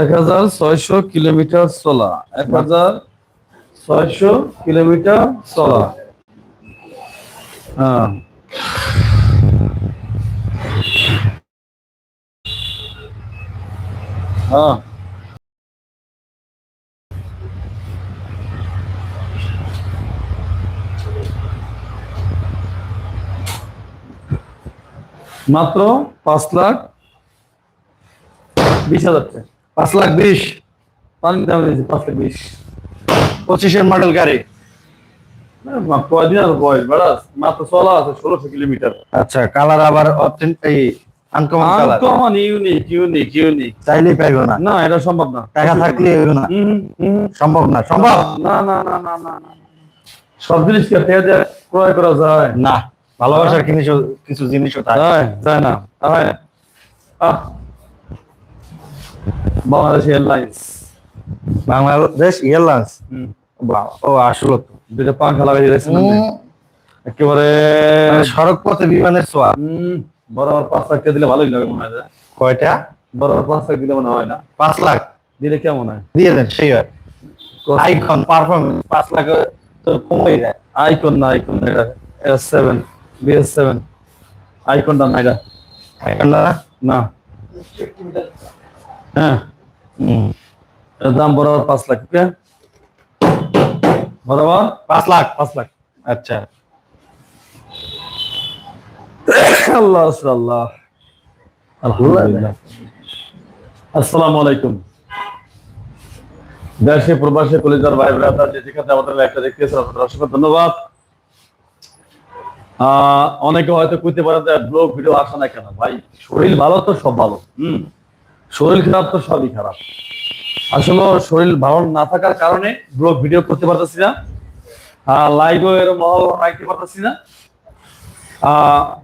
এক হাজার ছয়শো কিলোমিটার চলা। এক হাজার ছয়শো কিলোমিটার চলা। হ্যাঁ। হ্যাঁ। মাত্র পাঁচ লাখ বিশ হাজার টাকা। পাঁচ লাখ বিশ। পানি দাম দিয়েছে পাঁচ লাখ বিশ। পঁচিশের মডেল গাড়ি। কয়দিন আর বয়স? বেড়াস মাত্র চলা আছে ষোলোশো কিলোমিটার। আচ্ছা কালার আবার এই uncommon colour uncommon unique unique unique চাইলেই পাইবো না। না এটা সম্ভব না। টাকা থাকলে হইবো না। সম্ভব না সম্ভব? না না না না না সব জিনিস কি দিয়ে ক্রয় করা যায়? না ভালোবাসার কিছু কিছু জিনিসও থাকে। যায় যায় না। হয় আহ। বাংলাদেশ এয়ারলাইন্স বাংলাদেশ এয়ারলাইন্স ও আসলো তো। দুটো পাংখা লাগাই দিয়েছেন একেবারে মানে সড়ক পথে বিমানের সোয়া বরাবর পাঁচ লাখ দিলে ভালোই লাগে মনে হয় কয়টা? বরাবর পাঁচ লাখ দিলে মনে হয় না। পাঁচ লাখ? দিলে কেমন হয়? দিয়ে দেন সেই হয়। আইকন পারফরমেন্স পাঁচ লাখ তো কমই যায়। আইকন না আইকন এটা এস সেভেন বিএস সেভেন আইকনটা না এটা। আইকন না? না। হ্যাঁ। এর দাম বরাবর পাঁচ লাখ বরাবর? পাঁচ লাখ। পাঁচ লাখ। আচ্ছা। আল্লাহ আল্লাহ। আলহামদুলিল্লাহ। আসসালামু আলাইকুম। দেশে প্রবাসে কলিজার ভাই ব্রাদার যে যেখানে আমাদের একটা দেখতেছেন আপনাদের অসংখ্য ধন্যবাদ। আহ, অনেকে হয়তো কইতে পারেন যে ব্লগ ভিডিও আসে না কেন? ভাই শরীর ভালো তো সব ভালো। হম। শরীর খারাপ তো সবই খারাপ। আসলে শরীর ভালো না থাকার কারণে ব্লগ ভিডিও করতে পারতেছি না। লাইভও এরকম মহল রাখতে পারতেছি না।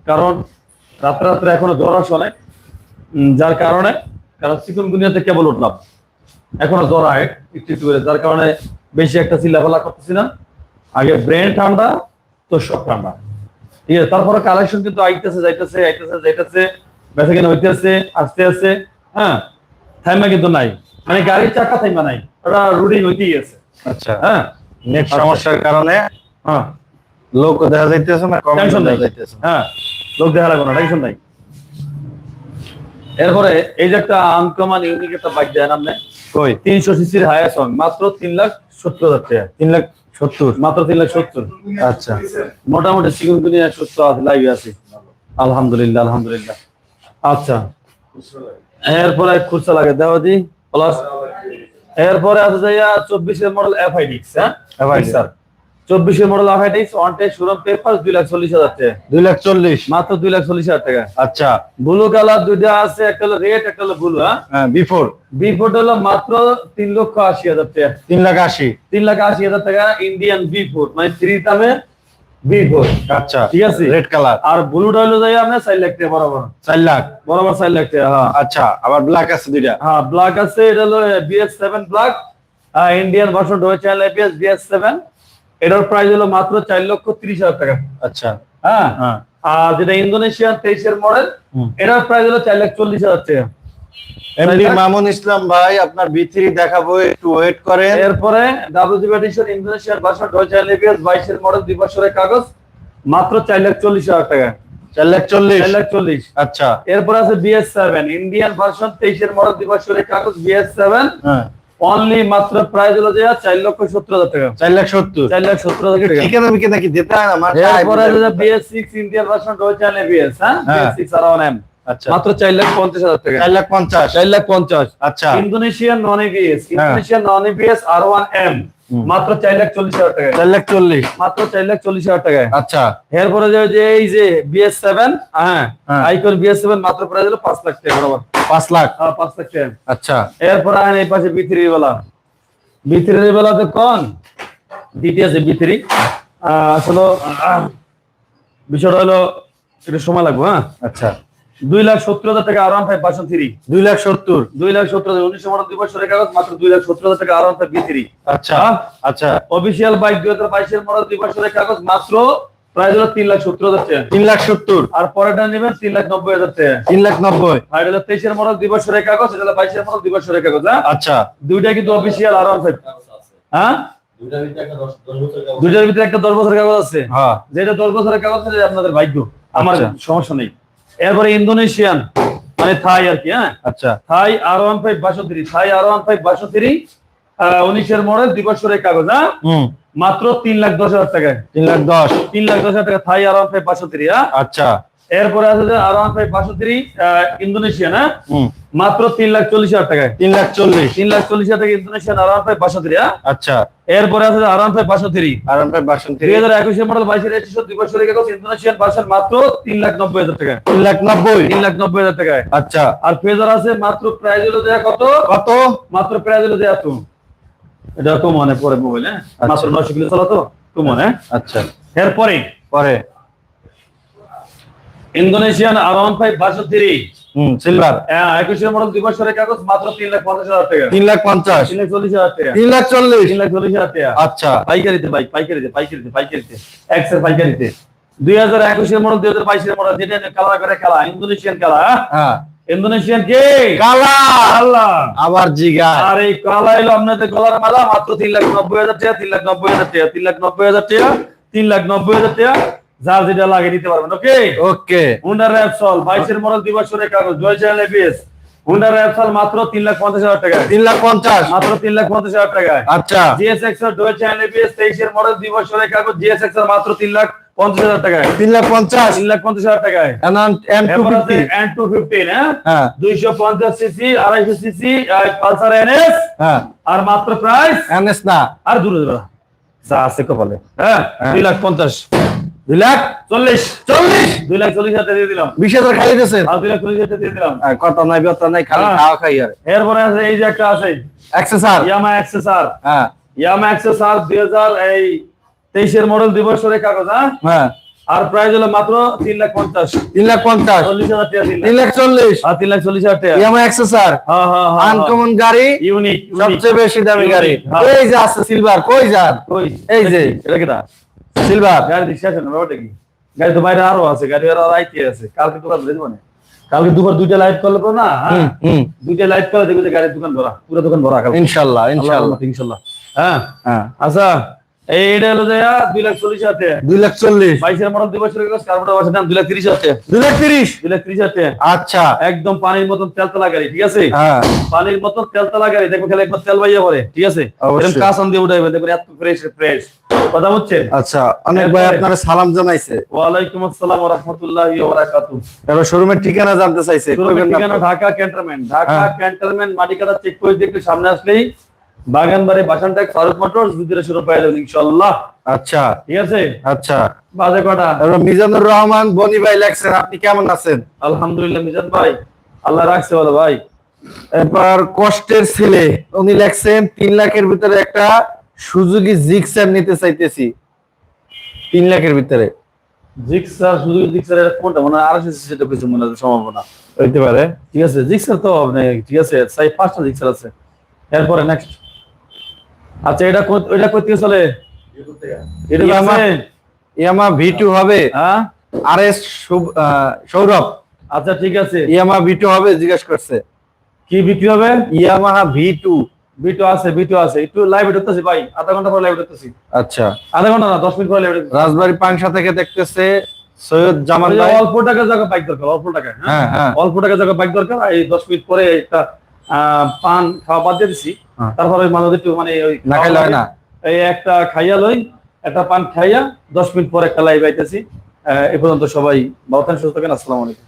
কারণ রাত্রে রাত্রে এখনও জ্বর আসে অনেক। যার কারণে কারণ চিকন গুনিয়াতে কেবল উঠলাম। এখনও জ্বর আয় একটু একটু করে, যার কারণে বেশি একটা চিল্লাফেলা করতেছি না। আগে ব্রেন ঠান্ডা, তো সব ঠান্ডা। ঠিক আছে, তারপরে কালেকশন কিন্তু আইতেছে, যাইতেছে আইতেছে, যাইতেছে, বেচা কেনা হইতেছে, আসতে আসতে হ্যাঁ থাইমা কিন্তু নাই। মানে গাড়ির চাকা থাইমা নাই। ওটা রুটিন হইতেই আছে। আচ্ছা। হ্যাঁ। নেট সমস্যার কারণে হ্যাঁ। লোক দেখা যাইতেছে না কম টেনশন দেখা যাইতেছে। হ্যাঁ। লোক দেখা লাগবে না টেনশন নাই। এরপরে এই যে একটা আনকমান ইউনিক একটা বাইক দেন আপনি। কই? তিনশো সিসির হায়ার সং মাত্র তিন লাখ সত্তর হাজার টাকা। তিন লাখ সত্তর? মাত্র তিন লাখ সত্তর। আচ্ছা। মোটামুটি দুনিয়া সুস্থ আছে লাইভে আছে। আলহামদুলিল্লাহ আলহামদুলিল্লাহ। আচ্ছা। এরপরে খুচরা লাগে দেওয়াজি প্লাস এরপরে আছে যাইয়া চব্বিশের মডেল এফ হ্যাঁ? স্যার চব্বিশের model F one tech showroom paper দুই লাখ চল্লিশ হাজার টাকা। দুই লাখ চল্লিশ। মাত্র দুই লাখ চল্লিশ হাজার টাকা। আচ্ছা। ব্লু কালার দুইটা আছে একটা হলো রেড একটা হলো ব্লু হ্যাঁ? হ্যাঁ বিফোর হলো মাত্র তিন লক্ষ আশি হাজার টাকা। তিন লাখ আশি। তিন লাখ আশি হাজার টাকা ইন্ডিয়ান বি ফোর মানে থ্রি দামে বি ফোর আচ্ছা ঠিক আছে? রেড কালার আর ব্লুটা হলো যাই আপনার চার লাখ টাকা বরাবর। চার লাখ? বরাবর চার লাখ টাকা হ্যাঁ। আচ্ছা আবার ব্ল্যাক আছে দুইটা। হ্যাঁ ব্ল্যাক আছে এটা হলো BS seven black Indian version dual channel ABS BS seven এটার প্রাইস হলো মাত্র চার লক্ষ তিরিশ হাজার টাকা। আচ্ছা। হ্যাঁ? হ্যাঁ। আর যেটা ইন্দোনেশিয়ান তেইশের মডেল এটার প্রাইস হলো চার লাখ চল্লিশ হাজার টাকা। এমডি মামুন ইসলাম ভাই আপনার বি দেখাবো একটু ওয়েট করেন। এরপরে ডাব্লিউজি ব্যাটিশন ইন্দোনেশিয়ার ভার্সন ডোয়ে চ্যানেল এপিএস বাইশের মডেল দুই বছরের কাগজ মাত্র চার লাখ চল্লিশ হাজার টাকা। লাখ লাখ আচ্ছা। এরপর আছে ইন্ডিয়ান ভার্সন তেইশের মডেল দুই বছরের কাগজ বিএস সেভেন হ্যাঁ। অনলি মাত্র প্রাইস হলো যে চার লক্ষ সত্তর হাজার টাকা। চার লাখ সত্তর? চার লাখ সত্তর হাজার টাকা। ঠিকানা বিকে নাকি দিতে? হয় না এরপরে ইন্ডিয়ান ভার্সন হ্যাঁ? হ্যাঁ। BS six R one M আচ্ছা। মাত্র চার লাখ পঞ্চাশ হাজার টাকা। চার লাখ পঞ্চাশ। চার লাখ পঞ্চাশ। আচ্ছা। ইন্দোনেশিয়ান নন এবিএস হ্যাঁ। Indonesian non ABS R one M মাত্র চার লাখ চল্লিশ হাজার টাকা চার লাখ চল্লিশ। মাত্র চার লাখ চল্লিশ হাজার টাকায়। আচ্ছা। এরপরে যে এই যে বিএস সেভেন হ্যাঁ। আইকন বিএস সেভেন মাত্র প্রাইস হলো পাঁচ লাখ টাকা বরাবর। পাঁচ লাখ। হ্যাঁ পাঁচ লাখ টাকা। আচ্ছা। এরপরে আইন এই পাশে বি থ্রি বেলা বি থ্রি বেলা তো কন দ্বিতীয় আছে বি থ্রি আসলে বিষয়টা হলো একটু সময় লাগবে হ্যাঁ? আচ্ছা। দুই লাখ সত্তর হাজার টাকা R one five percent three দুই লাখ সত্তর। দুই লাখ সত্তর হাজার উনিশশো মডেল দুই বছরের কাগজ মাত্র দুই লাখ সত্তর হাজার টাকা R one five B three আচ্ছা হ্যাঁ? আচ্ছা। অফিসিয়াল বাইক দুই হাজার বাইশের মডেল দুই বছরের কাগজ মাত্র প্রাইস হলো তিন লাখ সত্তর হাজার টাকা। তিন লাখ সত্তর। আর নেবেন তিন লাখ নব্বই হাজার টাকা। তিন লাখ নব্বই। আর এটা তেইশের মডেল দুই বছরের কাগজ এটা বাইশের মডেল দুই বছরের কাগজ হ্যাঁ? আচ্ছা। দুইটা কিন্তু অফিসিয়াল আর ওয়ান ফাইভ হ্যাঁ? দুইটার ভিতরে একটা দশ বছরের কাগজ আছে। হ্যাঁ। যেটা দশ বছরের কাগজ আছে আপনাদের ভাগ্য। আমার আচ্ছা। সমস্যা নেই। এরপরে ইন্দোনেশিয়ান মানে থাই আর কি হ্যাঁ? আচ্ছা। থাই আর ওয়ান ফাইভ বাষট্টি থাই আর ওয়ান ফাইভ বাষট্টি উনিশের মডেল দুই বছরের কাগজ হ্যাঁ? মাত্র তিন লাখ দশ হাজার টাকায়। তিন লাখ দশ। তিন লাখ দশ হাজার টাকা থাই আর ওয়ান ফাইভ বাষট্টি হ্যাঁ? আচ্ছা। এরপরে আছে যে আর ওয়ান ফাইভ বাষট্টি ইন্দোনেশিয়ান হ্যাঁ? হুম। মাত্র তিন লাখ চল্লিশ হাজার টাকায়। তিন লাখ চল্লিশ। তিন লাখ চল্লিশ হাজার টাকা ইন্দোনেশিয়ান আর ওয়ান ফাইভ হ্যাঁ? আচ্ছা। এরপরে আছে আর ওয়ান ফাইভ বাষট্টি। আর আপনার বাসন্তী দুই হাজার একুশের মডেল বাইশের একশো দুই কাগজ ইন্দোনেশিয়ান ভার্সন মাত্র তিন লাখ নব্বই হাজার টাকা তিন লাখ নব্বই। তিন লাখ নব্বই হাজার টাকায়। আচ্ছা। আর ফেজার আছে মাত্র প্রাইস হলো দেয়া কত? কত? মাত্র প্রাইস হলো দেয়া তো এটা তো মনে পড়ে মোবাইল হ্যাঁ? মাত্র নশো কিলো চালা তো তো মনে। আচ্ছা। এরপরে পরে? ইন্দোনেশিয়ান আর ওয়ান ফাইভ বাষট্টি হুম সিলভার। একুশের মডেল দুই বছরের কাগজ মাত্র তিন লাখ পঞ্চাশ হাজার টাকা। তিন লাখ পঞ্চাশ। তিন লাখ চল্লিশ হাজার টাকা। তিন লাখ চল্লিশ। তিন লাখ চল্লিশ হাজার টাকা। আচ্ছা। পাইকারিতে ভাই পাইকারিতে পাইকারিতে পাইকারিতে। এক্সের পাইকারিতে। দুই হাজার একুশের মডেল দুই হাজার বাইশের মডেল যেটা কালার করে খেলা ইন্দোনেশিয়ান খেলা হ্যাঁ? ইন্দোনেশিয়ান কে? কালা। আল্লাহ আবার জিগা আর এই কালা এলো আপনাদের গলার মালা মাত্র তিন লাখ নব্বই হাজার টাকা তিন লাখ নব্বই হাজার টাকা তিন লাখ নব্বই হাজার টাকা তিন লাখ নব্বই হাজার টাকা। যার যেটা লাগে নিতে পারবেন ওকে ওকে হুন্ডা র্যাপসল বাইশের মডেল দুই বছরের কাগজ জয় চ্যানেল এবিএস হুন্ডা র্যাপসল মাত্র তিন লাখ পঞ্চাশ হাজার টাকা তিন লাখ পঞ্চাশ। মাত্র তিন লাখ পঞ্চাশ হাজার টাকায়। আচ্ছা। জিএসএক্স এর ডুয়েল চ্যানেল এবিএস তেইশের মডেল দুই বছরের কাগজ জিএসএক্স এর মাত্র তিন লাখ পঞ্চাশ হাজার টাকায়। তিন লাখ পঞ্চাশ। তিন লাখ পঞ্চাশ হাজার টাকায়। এন টু ফিফটিন হ্যাঁ। দুইশো পঞ্চাশ সিসি আড়াইশো সিসি পালসার এনএস হ্যাঁ। আর মাত্র প্রাইস এনএস না। আর দূরে দূরে। যা আছে কপালে। হ্যাঁ হ্যাঁ। দুই লাখ পঞ্চাশ। দুই লাখ চল্লিশ। চল্লিশ? দুই লাখ চল্লিশ হাজার দিয়ে দিলাম। বিশ হাজার খাই দিয়েছেন? দুই লাখ চল্লিশ হাজার দিয়ে দিলাম। কত নাই কত নাই খালি হ্যাঁ। খাওয়া খাই আর। এরপরে আছে এই যে একটা আছে। এক্সেসার ইয়ামা এক্সেসার হ্যাঁ। ইয়ামা এক্সেসার দুই হাজার এই তেইশের মডেল দুই বছরের কাগজ হ্যাঁ? হ্যাঁ। আর প্রাইস হলো মাত্র তিন লাখ পঞ্চাশ। তিন লাখ পঞ্চাশ। চল্লিশ হাজার টাকা তিন লাখ চল্লিশ। আর তিন লাখ চল্লিশ হাজার টাকা। ইয়ামা এক্সেসার হ্যাঁ হ্যাঁ হ্যাঁ আনকমন গাড়ি? ইউনিক সবচেয়ে বেশি দামি গাড়ি। হ্যাঁ। এই যে আছে সিলভার কই যান? এই যে। এটা কেটা সিলভার। গাড়ি দেখছি আছে না ব্যাপারটা কি? গাড়ি তো বাইরে আরও আছে গাড়ি আরও আইতে আছে? কালকে দোকান ধরে মানে কালকে দুপুর দুইটা লাইট করলে তো না? হ্যাঁ? দুইটা লাইট করলে দেখবে যে গাড়ির দোকান ভরা পুরো দোকান ভরা ইনশাল্লাহ ইনশাল্লাহ। ইনশাল্লাহ। হ্যাঁ? হ্যাঁ। আচ্ছা। এই হলো যে দুই লাখ চল্লিশ হাজার দুই লাখ চল্লিশ। বাইশের মডেল দুই বছরের কাছে কার্বোটা বছর দাম দুই লাখ তিরিশ হাজার দুই লাখ তিরিশ? দুই লাখ তিরিশ হাজার আচ্ছা। একদম পানির মতন তেলতলা গাড়ি ঠিক আছে? হ্যাঁ। পানির মতন তেলতলা গাড়ি দেখব খেলে একবার তেল বাইয়া পরে ঠিক আছে? অবশ্যই। এরকম কাঁচান দিয়ে উঠাইবে দেখবেন এত ফ্রেশ ফ্রেশ কথা হচ্ছে আচ্ছা অনেক ভাই আপনারা সালাম জানাইছে। ওয়ালাইকুম আসসালাম ওয়া রাহমাতুল্লাহি ওয়া বারাকাতুহু এবার শোরুমের ঠিকানা জানতে চাইছে ঠিকানা ঢাকা ক্যান্টনমেন্ট। ঢাকা হ্যাঁ। ক্যান্টনমেন্ট মাটিকাটা চেক করে একটু সামনে আসলেই বাগানবাড়ি বাসানটাক ফারুক মোটরস দুধের শুরু পাই যাবেন ইনশাআল্লাহ। আচ্ছা। ঠিক আছে? আচ্ছা। বাজে কটা? মিজানুর রহমান বনি ভাই লেখছেন আপনি কেমন আছেন? আলহামদুলিল্লাহ মিজান ভাই আল্লাহ রাখছে বলো ভাই। এরপর কষ্টের ছেলে উনি লেখছেন তিন লাখের ভিতরে একটা সুজুকি জিক্সার নিতে চাইতেছি। তিন লাখের ভিতরে। জিক্সার শুধু জিক্সার কোনটা? মনে হয় আড়াইশো সেটা কিছু মনে সম্ভাবনা। হইতে পারে। ঠিক আছে? জিক্সার তো আপনি ঠিক আছে সাই পাঁচটা জিক্সার আছে। এরপরে নেক্সট আচ্ছা এটা এটা কোথা চলে? এটা ইয়ামা- আছে? ইয়ামা হবে। হ্যাঁ? আর এস সৌরভ। আচ্ছা ঠিক আছে। ইয়ামা হবে জিজ্ঞেস করছে। কি বিক্রি হবে? ভি টু বিটু আছে বিটু আছে। একটু লাইভ ভাই আধা ঘণ্টা পরে লাইভ ঢুকতেছি। আচ্ছা। আধা ঘণ্টা না দশ মিনিট পরে লাইভ রাজবাড়ি পাংশা থেকে দেখতেছে সৈয়দ জামান ভাই অল্প টাকা জায়গা বাইক দরকার অল্প টাকা হ্যাঁ? হ্যাঁ হ্যাঁ। অল্প টাকা জায়গা বাইক দরকার এই দশ মিনিট পরে একটা আহ, পান খাওয়া বাদ দিয়ে দিছি। হ্যাঁ। তারপরে মানুষ একটু মানে ওই না খাইলে হয় না। এই একটা খাইয়া লই একটা পান খাইয়া দশ মিনিট পর একটা লাইভ আইতেছি। এ পর্যন্ত সবাই ভালো সুস্থ থাকেন আসসালামু আলাইকুম।